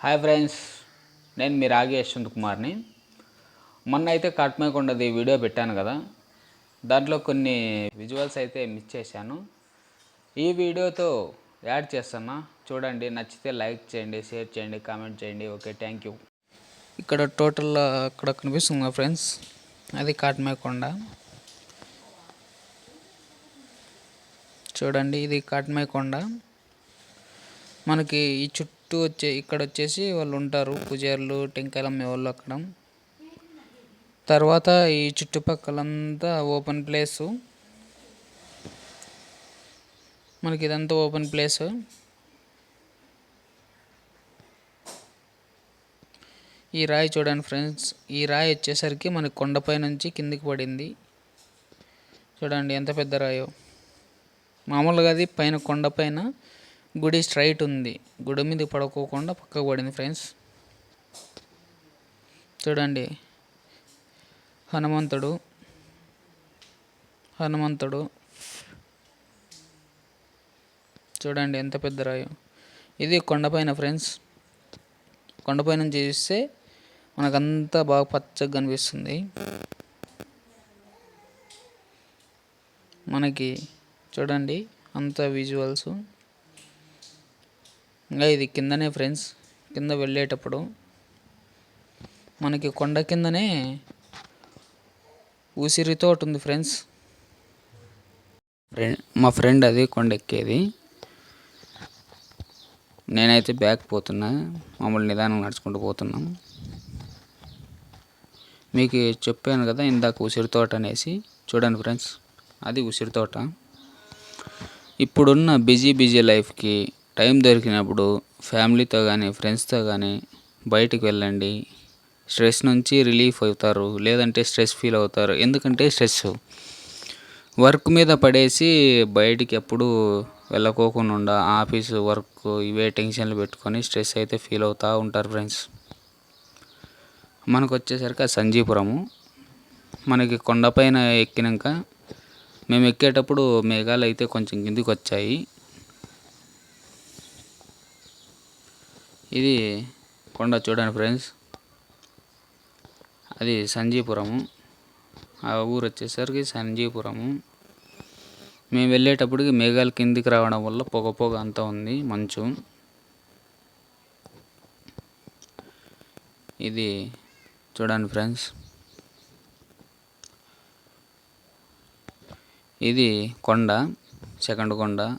Hi friends నేను మీ రాగి యశ్వంత్ కుమార్ని మొన్న అయితే కట్మేకొండది వీడియో పెట్టాను కదా దాంట్లో కొన్ని విజువల్స్ అయితే మిస్ చేశాను. ఈ వీడియోతో యాడ్ చేస్తున్నా చూడండి నచ్చితే లైక్ చేయండి షేర్ చేయండి కామెంట్ చేయండి ఓకే థ్యాంక్ యూ. ఇక్కడ టోటల్ అక్కడ కనిపిస్తుంది ఫ్రెండ్స్ అది కాట్మేకొండ చూడండి ఇది కాట్మేకొండ మనకి ఈ చుట్టూ చుట్టూ వచ్చే ఇక్కడ వచ్చేసి వాళ్ళు ఉంటారు. పూజారులు టెంకాయలు అమ్మేవాళ్ళు అక్కడ. తర్వాత ఈ చుట్టుపక్కలంతా ఓపెన్ ప్లేసు. మనకి ఇదంతా ఓపెన్ ప్లేస్. ఈ రాయి చూడండి ఫ్రెండ్స్. ఈ రాయి వచ్చేసరికి మనకి కొండపై నుంచి కిందికి పడింది. చూడండి ఎంత పెద్ద రాయో. మామూలుగా అది పైన కొండపైన గుడి స్ట్రైట్ ఉంది. గుడి మీద పడుకోకుండా పక్కకు పడింది ఫ్రెండ్స్. చూడండి. హనుమంతుడు. హనుమంతుడు. చూడండి ఎంత పెద్ద రాయో. ఇది కొండపైన ఫ్రెండ్స్. కొండపై నుంచి చూస్తే మనకంతా బాగా పచ్చగా కనిపిస్తుంది. మనకి చూడండి అంత విజువల్స్ ఇంకా ఇది కిందనే ఫ్రెండ్స్ కింద వెళ్ళేటప్పుడు మనకి కొండ కిందనే ఉసిరి తోట ఉంది ఫ్రెండ్స్. మా ఫ్రెండ్ అది కొండ ఎక్కేది. నేనైతే బ్యాక్ పోతున్నా మామూలు నిదానం నడుచుకుంటూ పోతున్నాం. మీకు చెప్పాను కదా ఇందాక ఉసిరి తోట అనేసి చూడండి ఫ్రెండ్స్ అది ఉసిరి తోట. ఇప్పుడున్న బిజీ బిజీ లైఫ్కి టైం దొరికినప్పుడు ఫ్యామిలీతో కానీ ఫ్రెండ్స్తో కానీ బయటికి వెళ్ళండి. స్ట్రెస్ నుంచి రిలీఫ్ అవుతారు. లేదంటే స్ట్రెస్ ఫీల్ అవుతారు. ఎందుకంటే స్ట్రెస్. వర్క్ మీద పడేసి బయటికి ఎప్పుడు వెళ్ళకోకుండా ఆఫీసు వర్క్ ఇవే టెన్షన్లు పెట్టుకొని స్ట్రెస్ అయితే ఫీల్ అవుతూ ఉంటారు ఫ్రెండ్స్. మనకు వచ్చేసరికి ఆ సంజీపురము. మనకి కొండపైన ఎక్కినాక మేము ఎక్కేటప్పుడు మేఘాలు అయితే కొంచెం కిందికి వచ్చాయి. ఇది కొండ చూడండి ఫ్రెండ్స్. అది సంజీపురము. ఆ ఊరు వచ్చేసరికి సంజీపురము. మేము వెళ్ళేటప్పటికి మేఘాలు కిందికి రావడం వల్ల పొగ పొగ అంతా ఉంది మంచు. ఇది చూడండి ఫ్రెండ్స్. ఇది కొండ సెకండ్ కొండ.